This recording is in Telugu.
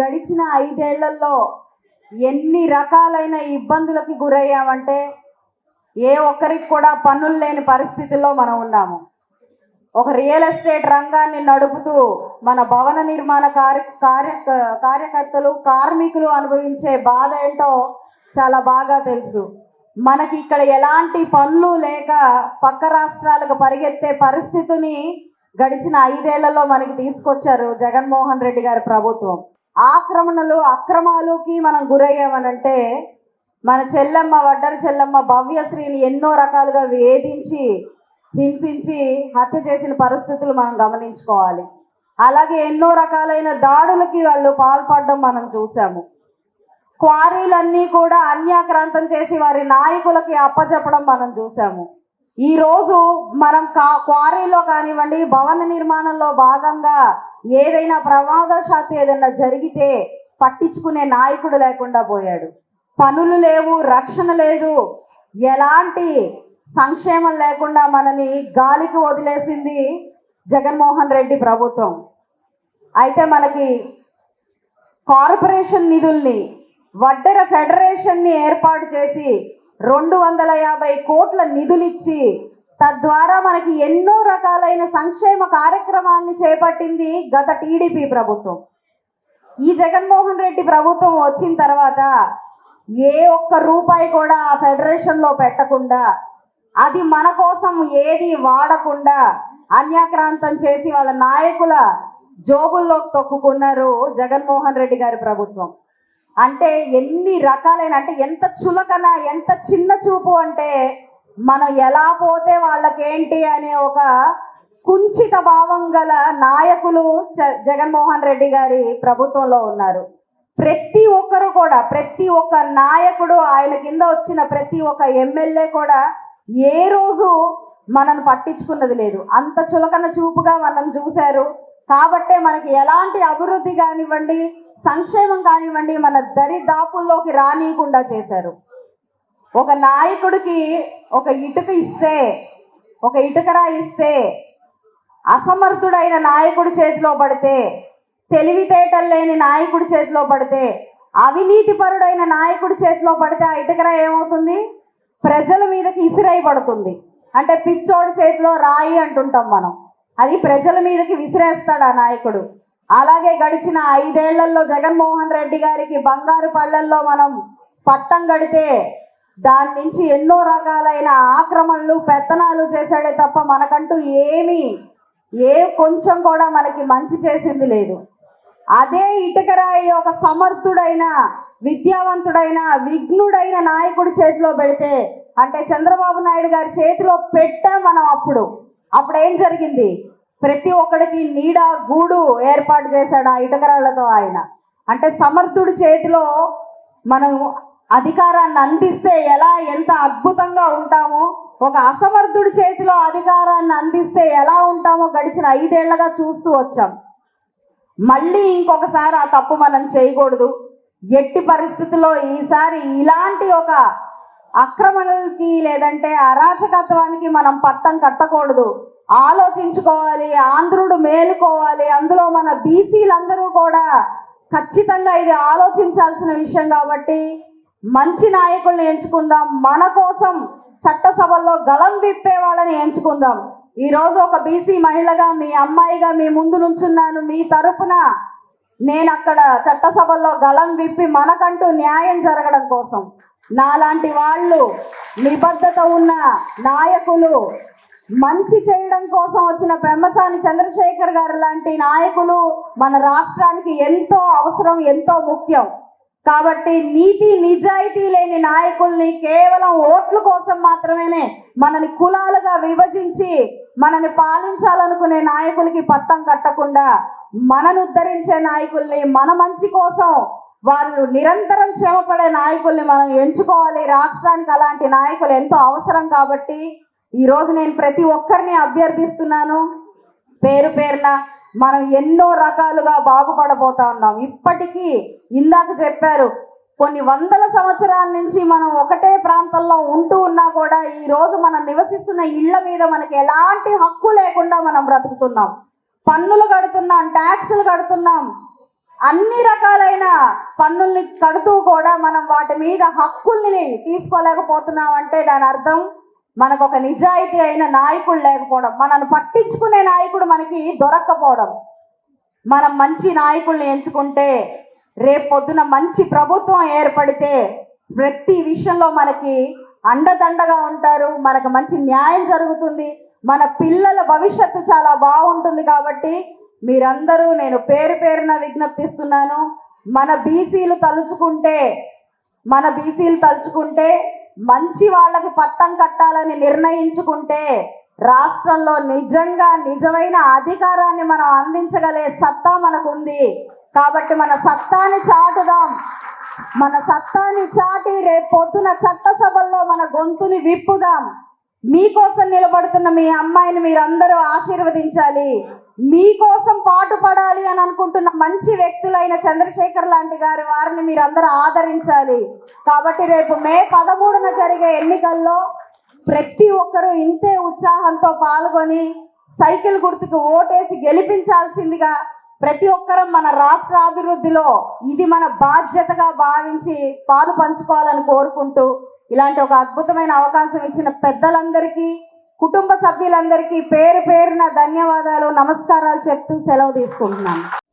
గడిచిన ఐదేళ్ళలో ఎన్ని రకాలైన ఇబ్బందులకి గురయ్యామంటే ఏ ఒక్కరికి కూడా పన్నులు లేని పరిస్థితుల్లో మనం ఉన్నాము. ఒక రియల్ ఎస్టేట్ రంగాన్ని నడుపుతూ మన భవన నిర్మాణ కార్య కార్య కార్యకర్తలు కార్మికులు అనుభవించే బాధ ఏంటో చాలా బాగా తెలుసు. మనకి ఇక్కడ ఎలాంటి పనులు లేక పక్క రాష్ట్రాలకు పరిగెత్తే పరిస్థితిని గడిచిన ఐదేళ్ళలో మనకి తీసుకొచ్చారు జగన్మోహన్ రెడ్డి గారి ప్రభుత్వం. ఆక్రమణలు అక్రమాలకి మనం గురయ్యామనంటే మన చెల్లెమ్మ వడ్డరి చెల్లమ్మ భవ్యశ్రీని ఎన్నో రకాలుగా వేధించి హింసించి హత్య చేసిన పరిస్థితులు మనం గమనించుకోవాలి. అలాగే ఎన్నో రకాలైన దాడులకి వాళ్ళు పాల్పడడం మనం చూసాము క్వారీలన్నీ కూడా అన్యాక్రాంతం చేసి వారి నాయకులకి అప్పచెప్పడం మనం చూసాము ఈ రోజు మనం కా క్వారీలో కానివ్వండి భవన నిర్మాణంలో భాగంగా ఏదైనా ప్రమాదశాత్తు ఏదైనా జరిగితే పట్టించుకునే నాయకుడు లేకుండా పోయాడు. పనులు లేవు రక్షణ లేదు. ఎలాంటి సంక్షేమం లేకుండా మనని గాలికి వదిలేసింది జగన్మోహన్ రెడ్డి ప్రభుత్వం. అయితే మనకి కార్పొరేషన్ నిధుల్ని వడ్డెర ఫెడరేషన్ని ఏర్పాటు చేసి రెండు వందల యాభై కోట్ల నిధులిచ్చి తద్వారా మనకి ఎన్నో రకాలైన సంక్షేమ కార్యక్రమాన్ని చేపట్టింది గత టీడీపీ ప్రభుత్వం. ఈ జగన్మోహన్ రెడ్డి ప్రభుత్వం వచ్చిన తర్వాత ఏ ఒక్క రూపాయి కూడా ఆ ఫెడరేషన్లో పెట్టకుండా అది మన కోసం ఏది వాడకుండా అన్యాక్రాంతం చేసి వాళ్ళ నాయకుల జోబుల్లోకి తొక్కుకున్నారు జగన్మోహన్ రెడ్డి గారి ప్రభుత్వం. అంటే ఎన్ని రకాలైన అంటే ఎంత చులకన ఎంత చిన్న చూపు అంటే మనం ఎలా పోతే వాళ్ళకేంటి అనే ఒక కుంచిత భావం గల నాయకులు జ- జగన్మోహన్ రెడ్డి గారి ప్రభుత్వంలో ఉన్నారు. ప్రతి ఒక్కరు కూడా ప్రతి ఒక్క నాయకుడు ఆయన కింద వచ్చిన ప్రతి ఒక్క ఎమ్మెల్యే కూడా ఏ రోజు మనను పట్టించుకున్నది లేదు. అంత చులకన చూపుగా మనం చూశారు. కాబట్టే మనకి ఎలాంటి అభివృద్ధి కానివ్వండి సంక్షేమం కానివ్వండి మన దరిదాపుల్లోకి రానియకుండా చేశారు. ఒక నాయకుడికి ఒక ఇటుక ఇస్తే ఒక ఇటుకరా ఇస్తే అసమర్థుడైన నాయకుడి చేతిలో పడితే తెలివితేటలు లేని నాయకుడి చేతిలో పడితే అవినీతి పరుడైన నాయకుడి చేతిలో పడితే ఆ ఇటుకరా ఏమవుతుంది? ప్రజల మీదకి ఇసిరై పడుతుంది అంటే పిచ్చోడి చేతిలో రాయి అంటుంటాం మనం. అది ప్రజల మీదకి విసిరేస్తాడు ఆ నాయకుడు. అలాగే గడిచిన ఐదేళ్ళలో జగన్మోహన్ రెడ్డి గారికి బంగారు పళ్ళల్లో మనం పట్టం గడితే దాని నుంచి ఎన్నో రకాలైన ఆక్రమణలు పెత్తనాలు చేశాడే తప్ప మనకంటూ ఏమీ ఏ కొంచెం కూడా మనకి మంచి చేసింది లేదు. అదే ఇటుకరాయి ఒక సమర్థుడైన విద్యావంతుడైన విఘ్నుడైన నాయకుడి చేతిలో పెడితే అంటే చంద్రబాబు నాయుడు గారి చేతిలో పెట్టాం మనం అప్పుడు. అప్పుడు ఏం జరిగింది? ప్రతి ఒక్కడికి నీడ గూడు ఏర్పాటు చేశాడు ఆ ఇటుకరాళ్ళతో ఆయన. అంటే సమర్థుడి చేతిలో మనం అధికారాన్ని అందిస్తే ఎలా ఎంత అద్భుతంగా ఉంటామో ఒక అసమర్థుడి చేతిలో అధికారాన్ని అందిస్తే ఎలా ఉంటామో గడిచిన ఐదేళ్ళగా చూస్తూ వచ్చాం. మళ్ళీ ఇంకొకసారి ఆ తప్పు మనం చేయకూడదు. ఎట్టి పరిస్థితుల్లో ఈసారి ఇలాంటి ఒక అక్రమణలకి లేదంటే అరాచకత్వానికి మనం పట్టం కట్టకూడదు. ఆలోచించుకోవాలి ఆంధ్రుడు మేలుకోవాలి. అందులో మన బీసీలందరూ కూడా ఖచ్చితంగా ఇది ఆలోచించాల్సిన విషయం కాబట్టి మంచి నాయకుల్ని ఎంచుకుందాం. మన కోసం చట్టసభల్లో గలం విప్పే వాళ్ళని ఎంచుకుందాం. ఈ రోజు ఒక బీసీ మహిళగా మీ అమ్మాయిగా మీ ముందు నుంచున్నాను. మీ తరపున నేను అక్కడ చట్టసభల్లో గలం విప్పి మనకంటూ న్యాయం జరగడం కోసం. నాలాంటి వాళ్ళు నిబద్ధత ఉన్న నాయకులు మంచి చేయడం కోసం వచ్చిన పెమ్మసాని చంద్రశేఖర్ గారు లాంటి నాయకులు మన రాష్ట్రానికి ఎంతో అవసరం ఎంతో ముఖ్యం. కాబట్టి నీతి నిజాయితీ లేని నాయకుల్ని కేవలం ఓట్ల కోసం మాత్రమేనే మనని కులాలుగా విభజించి మనని పాలించాలనుకునే నాయకులకి పత్తం కట్టకుండా మనను ఉద్ధరించే నాయకుల్ని మన మంచి కోసం వాళ్ళు నిరంతరం శ్రమపడే నాయకుల్ని మనం ఎంచుకోవాలి. రాష్ట్రానికి అలాంటి నాయకులు ఎంతో అవసరం కాబట్టి ఈ రోజు నేను ప్రతి ఒక్కరిని అభ్యర్థిస్తున్నాను. పేరు పేరున మనం ఎన్నో రకాలుగా బాగుపడబోతా ఉన్నాం. ఇప్పటికీ ఇందాక చెప్పారు కొన్ని వందల సంవత్సరాల నుంచి మనం ఒకటే ప్రాంతంలో ఉంటూ ఉన్నా కూడా ఈ రోజు మనం నివసిస్తున్న ఇళ్ళ మీద మనకి ఎలాంటి హక్కు లేకుండా మనం బ్రతుకుతున్నాం. పన్నులు కడుతున్నాం ట్యాక్సులు కడుతున్నాం. అన్ని రకాలైన పన్నుల్ని కడుతూ కూడా మనం వాటి మీద హక్కుల్ని తీసుకోలేకపోతున్నాం అంటే దాని అర్థం మనకు ఒక నిజాయితీ అయిన నాయకుడు లేకపోవడం మనల్ని పట్టించుకునే నాయకుడు మనకి దొరక్కపోవడం. మనం మంచి నాయకుల్ని ఎంచుకుంటే రేపు పొద్దున మంచి ప్రభుత్వం ఏర్పడితే ప్రతి విషయంలో మనకి అండదండగా ఉంటారు మనకు మంచి న్యాయం జరుగుతుంది మన పిల్లల భవిష్యత్తు చాలా బాగుంటుంది కాబట్టి మీరందరూ నేను పేరు పేరున విజ్ఞప్తిస్తున్నాను మన బీసీలు తలుచుకుంటే మన బీసీలు తలుచుకుంటే మంచి వాళ్ళకి పట్టం కట్టాలని నిర్ణయించుకుంటే రాష్ట్రంలో నిజంగా నిజమైన అధికారాన్ని మనం అందించగలే సత్తా మనకు ఉంది కాబట్టి మన సత్తాని చాటుదాం. మన సత్తాని చాటి రేపు పొద్దున చట్టసభల్లో మన గొంతుని విప్పుదాం. మీకోసం నిలబడుతున్న మీ అమ్మాయిని మీరందరూ ఆశీర్వదించాలి. మీకోసం పాటుపడాలి అని అనుకుంటున్న మంచి వ్యక్తులైన చంద్రశేఖర్ లాంటి గారి వారిని మీరందరూ ఆదరించాలి. కాబట్టి రేపు మే పదమూడున జరిగే ఎన్నికల్లో ప్రతి ఒక్కరూ ఇంతే ఉత్సాహంతో పాల్గొని సైకిల్ గుర్తుకు ఓటేసి గెలిపించాల్సిందిగా ప్రతి ఒక్కరం మన రాష్ట్ర అభివృద్ధిలో ఇది మన బాధ్యతగా భావించి పాలు పంచుకోవాలని కోరుకుంటూ ఇలాంటి ఒక అద్భుతమైన అవకాశం ఇచ్చిన పెద్దలందరికీ కుటుంబ సభ్యులందరికీ పేరు పేరున ధన్యవాదాలు నమస్కారాలు చెప్తూ సెలవు తీసుకుంటున్నాను.